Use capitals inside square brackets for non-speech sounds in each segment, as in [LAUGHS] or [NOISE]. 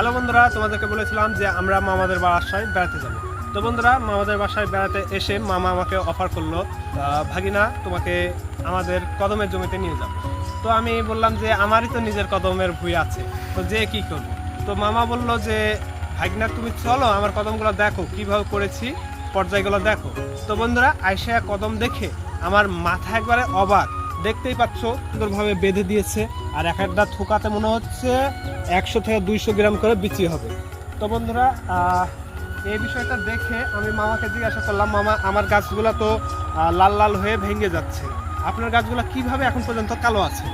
Hello বন্ধুরা, তোমাদেরকে বলেছিলাম যে আমরা মামাদের বাসায় বেড়াতে যাব। তো বন্ধুরা, মামাদের বাসায় বেড়াতে এসে মামা আমাকে অফার করল ভাগিনা, তোমাকে আমাদের কদমের জমিতে নিয়ে যাব তো আমি বললাম যে আমারই তো নিজের কদমের ভুই আছে, তো যে কি করব? তো মামা বলল যে, ভাগিনা, তুমি চলো, আমার কদমগুলো দেখো, কীভাবে করেছি, পর্যায়গুলো দেখো। তো বন্ধুরা আয়সা কদম দেখে আমার মাথা একবারে অবাক। দেখতেই পাচ্ছ, সুন্দরভাবে বেঁধে দিয়েছে। আর এক একটা থোকাতে মনে হচ্ছে একশো থেকে দুইশো গ্রাম করে বিচি হবে। তো বন্ধুরা এই বিষয়টা দেখে আমি মামাকে জিজ্ঞাসা করলাম, মামা, আমার গাছগুলো তো লাল লাল হয়ে ভেঙে যাচ্ছে। আপনার গাছগুলো কীভাবে এখন পর্যন্ত কালো আছে?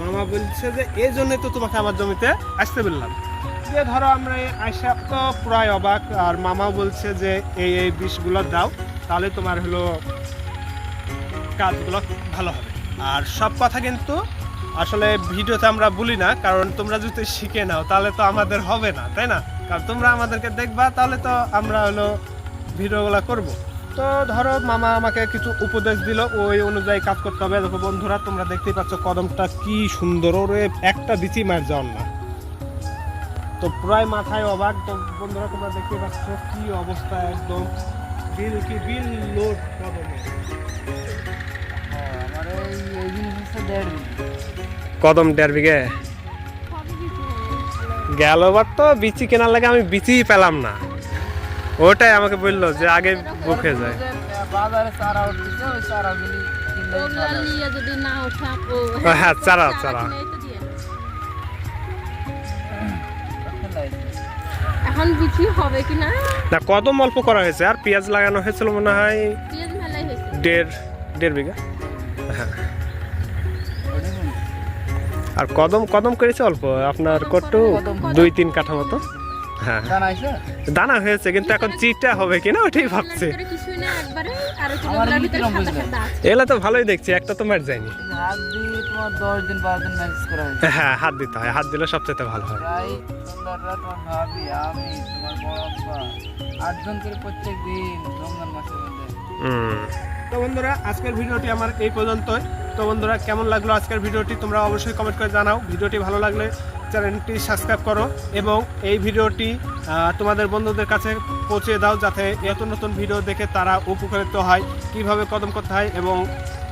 মামা বলছে যে, এই জন্যই তো তোমাকে আমার জমিতে আসতে বললাম। যে ধরো, আমরা এই আয়সা তো প্রায় অবাক, আর মামা বলছে যে, এই এই বিষগুলো দাও, তাহলে তোমার হলো কাজগুলো ভালো হবে। আর সব কথা কিন্তু আসলে ভিডিওতে আমরা বলি না, কারণ তোমরা যদি শিখে নাও, তাহলে তো আমাদের হবে না, তাই না? কারণ তোমরা আমাদেরকে দেখবা, তাহলে তো আমরা হলো ভিডিওগুলো করব। তো ধরো মামা আমাকে কিছু উপদেশ দিল, ওই অনুযায়ী কাজ করতে হবে। দেখো বন্ধুরা, তোমরা দেখতেই পাচ্ছ কদমটা কি সুন্দর। ওরে, একটা বিচি মার যাওয়ার না। তো প্রায় মাথায় অবাক। তো বন্ধুরা, তোমরা দেখতে পাচ্ছ কি অবস্থা একদম। বিল কি বিল লোড কদমে। কদম দেড় বিঘে? গেলবার তো বিচি কেনার লাগে আমি বিচিই পেলাম না। ওটাই আমাকে বলল যে আগে বুকে যায়। যে, আহ, বাজারে চারা উঠতেছে ওই চারাগুলি কিনলেই ওগুলা ভালো। নিয়ে যদি না ওঠা ও ও হ্যাঁ, চারা, চারা। [LAUGHS] এখন হবে কি না? না কদম অল্প করা হয়েছে আর পেঁয়াজ লাগানো হয়েছিল মনে হয় দেড় দেড় বিঘা। হ্যাঁ? আর কদম কদম করেছে অল্প আপনার কটু দুই তিন কাঠা মতো। হ্যাঁ। দানা হয়েছে? কিন্তু এখন চিটা হবে কিনা ওটাই ভাবছে। এগুলো তো ভালোই দেখছি একটা তো মার যায়নি। হ্যাঁ হাত দিতে হয় হাত দিলে সবচেয়ে ভালো হয়। তো বন্ধুরা আজকের ভিডিওটি আমার এই পর্যন্তই। তো বন্ধুরা, কেমন লাগল আজকের ভিডিওটি? তোমরা অবশ্যই কমেন্ট করে জানাও। ভিডিওটি ভালো লাগলে চ্যানেলটি সাবস্ক্রাইব করো এবং এই ভিডিওটি তোমাদের বন্ধুদের কাছে পৌঁছে দাও যাতে এত নতুন ভিডিও দেখে তারা উপকৃত হয়, কীভাবে কদম করতে হয় এবং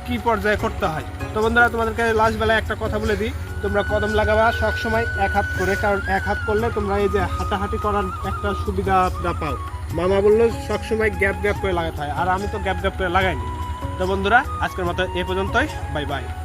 কি পর্যায়ে করতে হয়। তো বন্ধুরা, তোমাদেরকে লাস্ট বেলায় একটা কথা বলে দিই। তোমরা কদম লাগাবা সবসময় এক হাত করে, কারণ এক হাত করলে তোমরা এই যে হাঁটাহাঁটি করার একটা সুবিধা পাও। মামা বলল সবসময় গ্যাপ গ্যাপ করে লাগাতে হয়। আর আমি তো গ্যাপ গ্যাপ করে লাগাইনি। তো বন্ধুরা আজকের মতো এ পর্যন্তই। Bye bye.